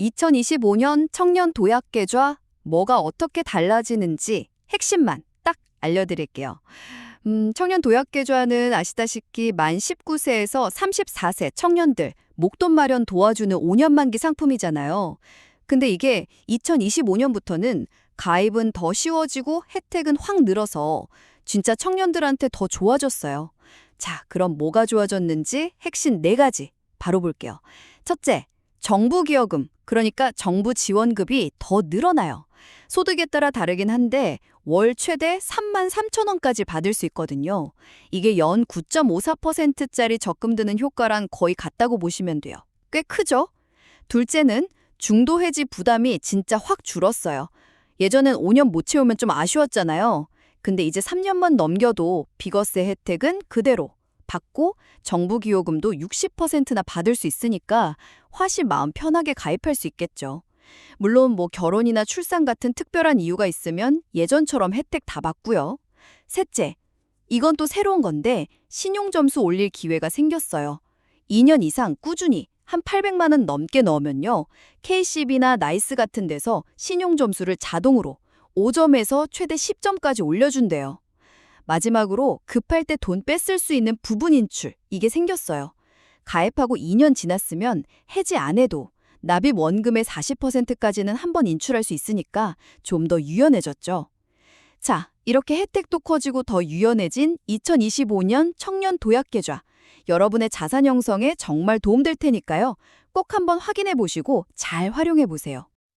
2025년 청년 도약 계좌 뭐가 어떻게 달라지는지 핵심만 딱 알려드릴게요. 음, 청년 도약 계좌는 아시다시피 만 19세에서 34세 청년들 목돈 마련 도와주는 5년 만기 상품이잖아요. 근데 이게 2025년부터는 가입은 더 쉬워지고 혜택은 확 늘어서 진짜 청년들한테 더 좋아졌어요. 자, 그럼 뭐가 좋아졌는지 핵심 네가지 바로 볼게요. 첫째, 정부 기여금, 그러니까 정부 지원급이 더 늘어나요. 소득에 따라 다르긴 한데 월 최대 3만 3천 원까지 받을 수 있거든요. 이게 연 9.54%짜리 적금 드는 효과랑 거의 같다고 보시면 돼요. 꽤 크죠? 둘째는 중도 해지 부담이 진짜 확 줄었어요. 예전엔 5년 못 채우면 좀 아쉬웠잖아요. 근데 이제 3년만 넘겨도 비거세 혜택은 그대로 받고 정부 기여금도 60%나 받을 수 있으니까 훨씬 마음 편하게 가입할 수 있겠죠. 물론 뭐 결혼이나 출산 같은 특별한 이유가 있으면 예전처럼 혜택 다 받고요. 셋째, 이건 또 새로운 건데 신용 점수 올릴 기회가 생겼어요. 2년 이상 꾸준히 한 800만 원 넘게 넣으면요. KCB나 나이스 같은 데서 신용 점수를 자동으로 5점에서 최대 10점까지 올려준대요. 마지막으로 급할 때 돈 뺐을 수 있는 부분 인출, 이게 생겼어요. 가입하고 2년 지났으면 해지 안 해도 납입 원금의 40%까지는 한 번 인출할 수 있으니까 좀 더 유연해졌죠. 자, 이렇게 혜택도 커지고 더 유연해진 2025년 청년 도약 계좌. 여러분의 자산 형성에 정말 도움될 테니까요. 꼭 한번 확인해 보시고 잘 활용해 보세요.